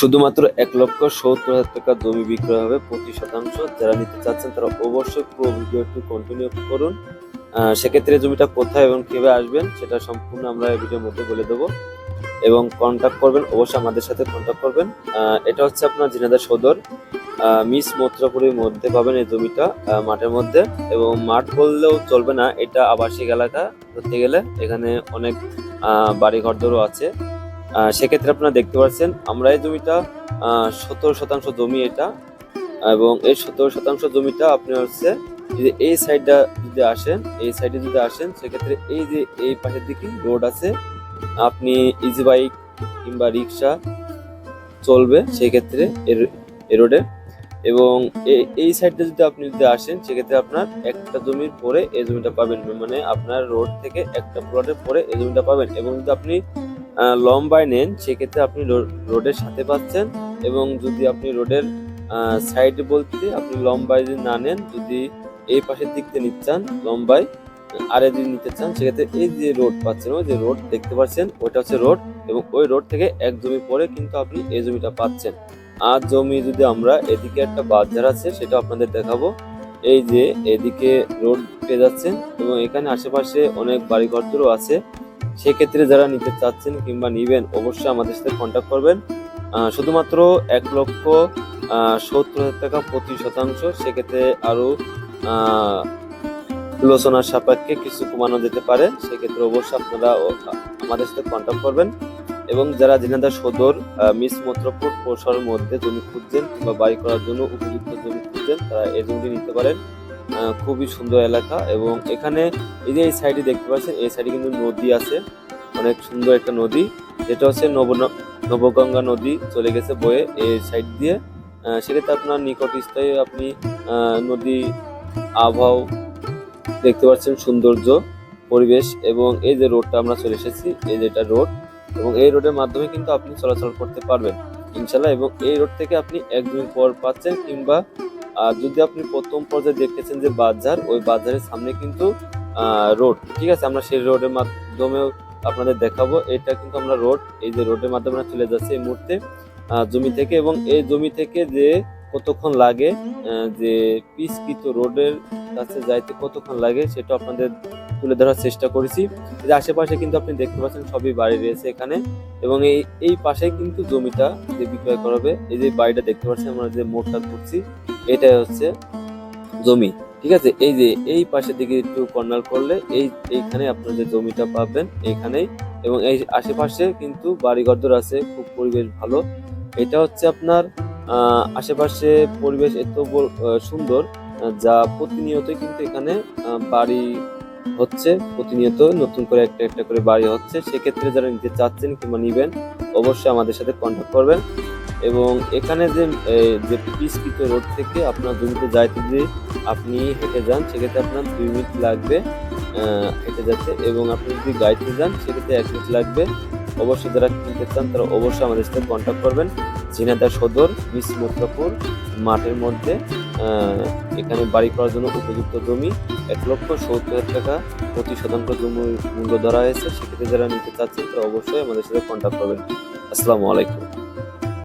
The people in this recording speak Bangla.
শুধুমাত্র এক লক্ষ সত্তর হাজার টাকা জমি বিক্রয় হবে প্রতি শতাংশ। যারা নিতে চাচ্ছেন তারা অবশ্যই পুরো ভিডিওটি কন্টিনিউ করুন। সেক্ষেত্রে জমিটা কোথায় এবং কীভাবে আসবেন সেটা সম্পূর্ণ আমরা এই ভিডিওর মধ্যে বলে দেবো। এবং কন্ট্যাক্ট করবেন, অবশ্যই আমাদের সাথে কন্ট্যাক্ট করবেন। এটা হচ্ছে আপনার জিনাদা সদর। মিস মথুরাপুরের মধ্যে পাবেন এই জমিটা মাঠের মধ্যে। এবং মাঠ বললেও চলবে না, এটা আবাসিক এলাকা। ধরতে গেলে এখানে অনেক বাড়ি ঘরদরও আছে। সেক্ষেত্রে আপনারা দেখতে পাচ্ছেন, আমরা এই জমিটা সত্তর শতাংশ জমি এটা, এবং এই সত্তর শতাংশ জমিটা আপনি হচ্ছে যদি এই সাইডটা যদি আসেন, এই সাইডে যদি আসেন, সেক্ষেত্রে এই যে এই পাশের দিকে রোড আছে, আপনি ইজি বাইক কিংবা রিক্সা চলবে সেক্ষেত্রে এর রোডে এবং এই- সাইডটা যদি আপনি যদি আসেন, সেক্ষেত্রে আপনার একটা জমির পরে এই জমিটা পাবেন মানে আপনার রোড থেকে একটা প্লটের পরে এই জমিটা পাবেন। এবং যদি আপনি লম্বায় নেন সেক্ষেত্রে আপনি রোডের সাথে পাচ্ছেন এবং যদি আপনি রোডের সাইড বলতে আপনি লম্বায় যদি না নেন, যদি এই পাশের দিক থেকে নিতে চান লম্বায় আর যদি নিতে চান, সেক্ষেত্রে এই যে রোড পাচ্ছেন, ওই যে রোড দেখতে পাচ্ছেন, ওইটা হচ্ছে রোড এবং ওই রোড থেকে এক জমি পরে কিন্তু আপনি এই জমিটা পাচ্ছেন। আর জমি যদি আমরা এদিকে একটা বাজার আছে, সেটা আপনাদের দেখাবো। এই যে এদিকে রোড পেয়ে যাচ্ছেন এবং এখানে আশেপাশে অনেক বাড়ি ঘরদরও আছে। সেক্ষেত্রে যারা নিতে চাচ্ছেন কিংবা নিবেন অবশ্যই আমাদের সাথে কন্ট্যাক্ট করবেন। শুধুমাত্র এক লক্ষ সত্তর হাজার টাকা প্রতি শতাংশ। সেক্ষেত্রে আরও আহ, আলোচনার সাপেক্ষে কিছু কমানো যেতে পারে। সেক্ষেত্রে অবশ্যই আপনারা আমাদের সাথে কন্ট্যাক্ট করবেন। এবং যারা জিনাদার সদর মিস মত্রপুর পৌরসভার মধ্যে জমি খুঁজছেন কিংবা বাড়ি করার জন্য উপযুক্ত জমি খুঁজছেন তারা এই জমিটি নিতে পারেন। খুবই সুন্দর এলাকা এবং এখানে এই যে এই সাইডে দেখতে পাচ্ছেন, এই সাইডে কিন্তু নদী আছে, অনেক সুন্দর একটা নদী। যেটা হচ্ছে নব নবগঙ্গা নদী চলে গেছে বয়ে এই সাইড দিয়ে। সেক্ষেত্রে আপনার নিকটস্থয়ে আপনি নদী আবহাওয়া দেখতে পাচ্ছেন সৌন্দর্য, পরিবেশ এবং এই যে রোডটা আমরা চলে এসেছি, এই যেটা রোড এবং এই রোডের মাধ্যমে কিন্তু আপনি চলাচল করতে পারবেন ইনশাল্লাহ এবং এই রোড থেকে আপনি একদিন পর পাচ্ছেন কিংবা আর যদি আপনি প্রথম পর্যায়ে দেখতেছেন যে বাজার, ওই বাজারের সামনে কিন্তু রোড ঠিক আছে? আমরা সেই রোডের মাধ্যমেও আপনাদের দেখাবো। এটা কিন্তু আমরা রোড এই যে রোডের মাধ্যমে আমরা চলে যাচ্ছি এই মুহূর্তে জমি থেকে এবং এই জমি থেকে যে কতক্ষণ লাগে যে পিচকৃত রোডের কাছে যাইতে কতক্ষণ লাগে, সেটা আপনাদের তুলে ধরার চেষ্টা করেছি। যে আশেপাশে কিন্তু আপনি দেখতে পাচ্ছেন সবই বাড়ি রয়েছে এখানে এবং এই এই পাশে কিন্তু জমিটা যে বিক্রয় করা হবে, এই যে বাড়িটা দেখতে পাচ্ছেন আমরা যে মোড়টা করছি এটাই হচ্ছে জমি, ঠিক আছে? এই যে এই পাশের দিকে একটু কর্নার করলে এই, এইখানে আপনার যে জমিটা পাবেন এইখানেই এবং এই আশেপাশে কিন্তু বাড়িঘর আছে, খুব পরিবেশ ভালো। এটা হচ্ছে আপনার আশেপাশে পরিবেশ এত সুন্দর, যা প্রতিনিয়তই কিন্তু এখানে বাড়ি হচ্ছে, প্রতিনিয়ত নতুন করে একটা একটা করে বাড়ি হচ্ছে। সেক্ষেত্রে যারা নিতে চাচ্ছেন কিংবা নিবেন, অবশ্যই আমাদের সাথে কন্ট্যাক্ট করবেন। এবং এখানে যে যে পিচকৃত রোড থেকে আপনার জমিতে যাইতে যদি আপনি হেঁটে যান, সেক্ষেত্রে আপনার দুই মিনিট লাগবে হেঁটে যেতে এবং আপনি যদি গাড়িতে যান, সেক্ষেত্রে এক মিনিট লাগবে। অবশ্যই যারা কিনতে চান, তারা অবশ্যই আমাদের সাথে কন্ট্যাক্ট করবেন। ঝিনাদা সদর মিস মুত্রাপুর মাঠের মধ্যে এখানে বাড়ি করার জন্য উপযুক্ত জমি। এক লক্ষ সত্তর হাজার টাকা প্রতি শতাংশ জমির মূল্য ধরা হয়েছে। সেক্ষেত্রে যারা নিতে চাচ্ছেন, তারা অবশ্যই আমাদের সাথে কন্ট্যাক্ট করবেন। আসসালামু আলাইকুম।